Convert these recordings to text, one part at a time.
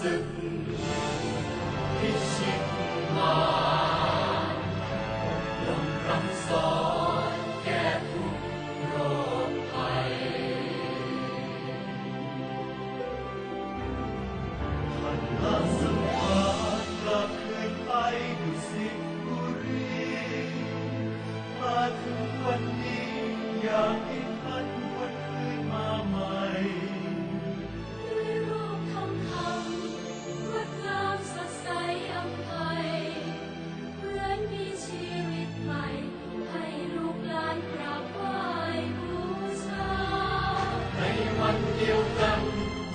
สึกพิชิตมารลงคำสอนแก้ทุกโรคภัยท่านละสมานกลับคืนไปดุสิตบุรี มาถึงวันนี้อยาก เดียวกัน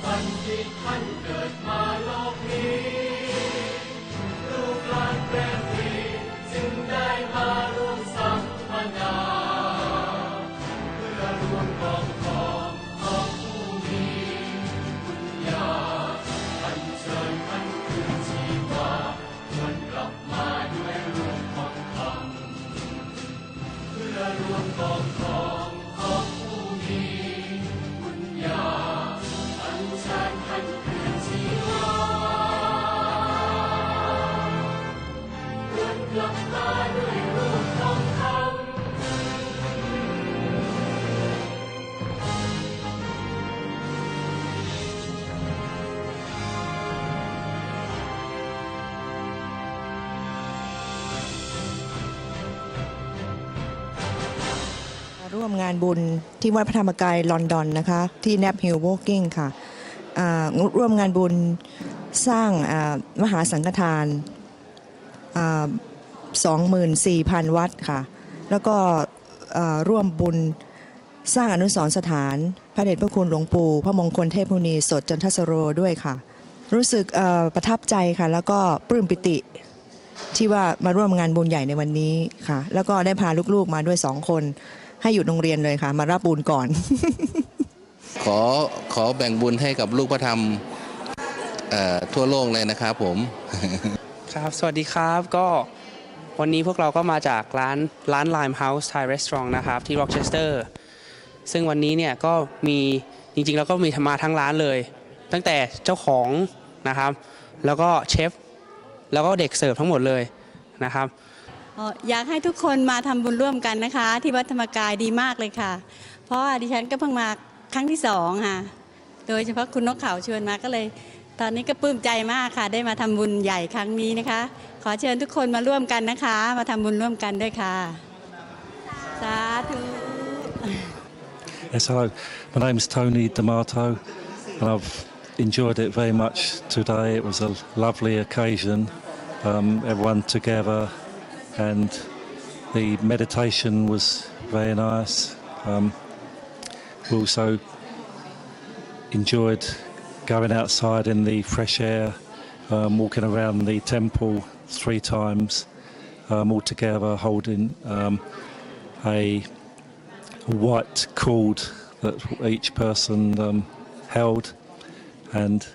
วันที่ท่านเกิดมาโลกนี้ ร่วมงานบุญที่วัดพระธรรมกายลอนดอนนะคะ ที่แนบฮิลโวกิ้งค่ะอ่าร่วมงานบุญสร้างมหาสังฆทานสองหมื่นสี่พันวัดค่ะ แล้วก็ร่วมบุญสร้างอนุสรสถาน พระเดชพระคุณหลวงปู่พระมงคลเทพมุนีสดจันทสโรด้วยค่ะ รู้สึกประทับใจค่ะ แล้วก็ปลื้มปิติที่ว่ามาร่วมงานบุญใหญ่ในวันนี้ค่ะ แล้วก็ได้พาลูกๆมาด้วยสองคน ให้หยุดโรงเรียนเลยค่ะ มารับบุญก่อน ขอขอแบ่งบุญให้กับลูกพระธรรมเอ่อทั่วโลกเลยนะครับผม ครับ สวัสดีครับก็วันนี้พวกเราก็มาจากร้านร้าน Lime House Thai Restaurant นะครับ ที่ Rochester ซึ่งวันนี้เนี่ยก็มีจริงๆ แล้วก็มีมาทั้งร้านเลย ตั้งแต่เจ้าของนะครับ แล้วก็เชฟ แล้วก็เด็กเสิร์ฟทั้งหมดเลยนะครับ อยากให้ทุกคนมาทำบุญร่วมกันนะคะ ที่วัดธรรมกายดีมากเลยค่ะ เพราะว่าดิฉันก็เพิ่งมาครั้งที่สองค่ะ โดยเฉพาะคุณนกเขาชวนมาก็เลย ตอนนี้ก็ปลื้มใจมากค่ะ ได้มาทำบุญใหญ่ครั้งนี้นะคะ ขอเชิญทุกคนมาร่วมกันนะคะ มาทำบุญร่วมกันด้วยค่ะสาธุ Yes, hello. My name is Tony D'Amato, and I've enjoyed it very much today. It was a lovely occasion, um, everyone together, and the meditation was very nice. Um, we also enjoyed going outside in the fresh air, um, walking around the temple three times, um, all together, holding um, a white cord that each person um, held, and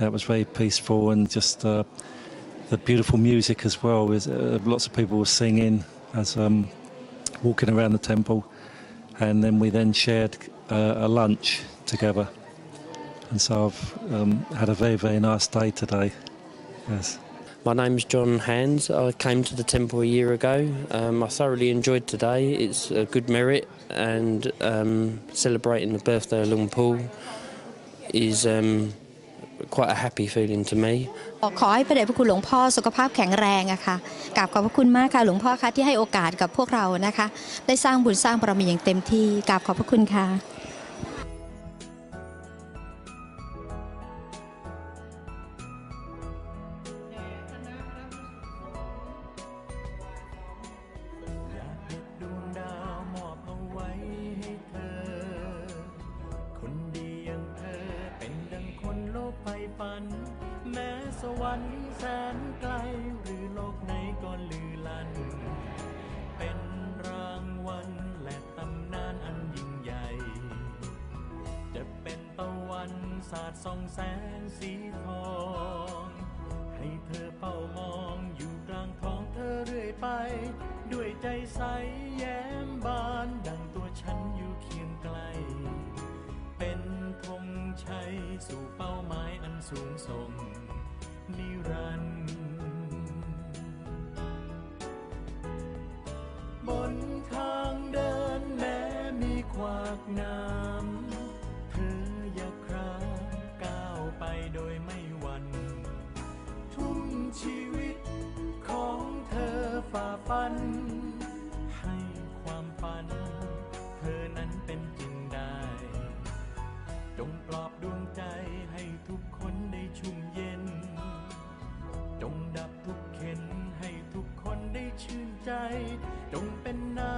it was very peaceful and just uh, the beautiful music as well. Uh, lots of people were singing as um, walking around the temple, and then we then shared uh, a lunch together. And so I've um, had a very very nice day today. Yes. My name's John Hands. I came to the temple a year ago. Um, I thoroughly enjoyed today. It's a good merit, and um, celebrating the birthday of Luang Pu is um, quite a happy feeling to me. ขอให้พระเดชพระคุณหลวงพ่อสุขภาพแข็งแรงอะค่ะกราบขอบพระคุณมากค่ะหลวงพ่อคะที่ให้โอกาสกับพวกเรานะคะ ได้สร้างบุญสร้างบารมีอย่างเต็มที่กราบขอบพระคุณค่ะ วรรค์แสนไกล หรือโลกไหนก็ลือลัน เป็นรางวัลและตำนานอันยิ่งใหญ่ จะเป็นตะวันสาดส่องแสงสีทอง ให้เธอเฝ้ามองอยู่กลางท้องเธอเรื่อยไป ด้วยใจใสแย้มบานดังตัวฉันอยู่เคียงไกล เป็นธงชัยสู่เป้าหมายอันสูงส่ง จงเป็นนา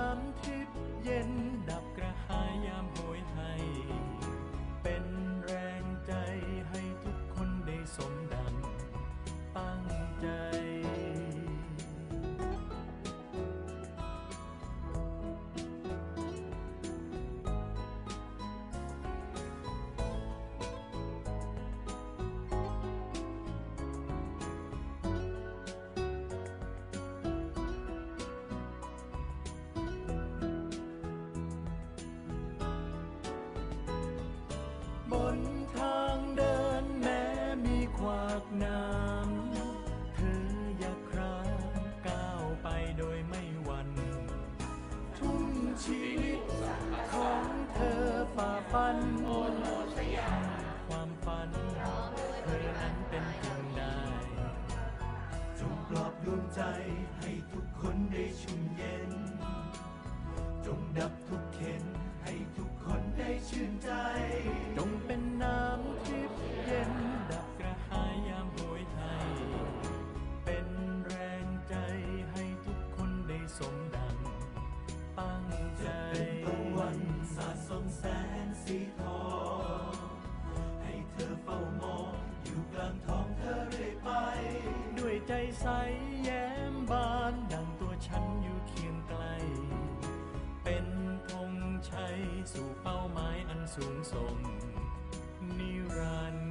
นั้นเป็นเพีจงได้ จงปลอบดวงใจให้ทุก แย้มบานดังตัวฉันอยู่เคียงไกล เป็นธงชัยสู่เป้าหมายอันสูงส่งนิรันดร์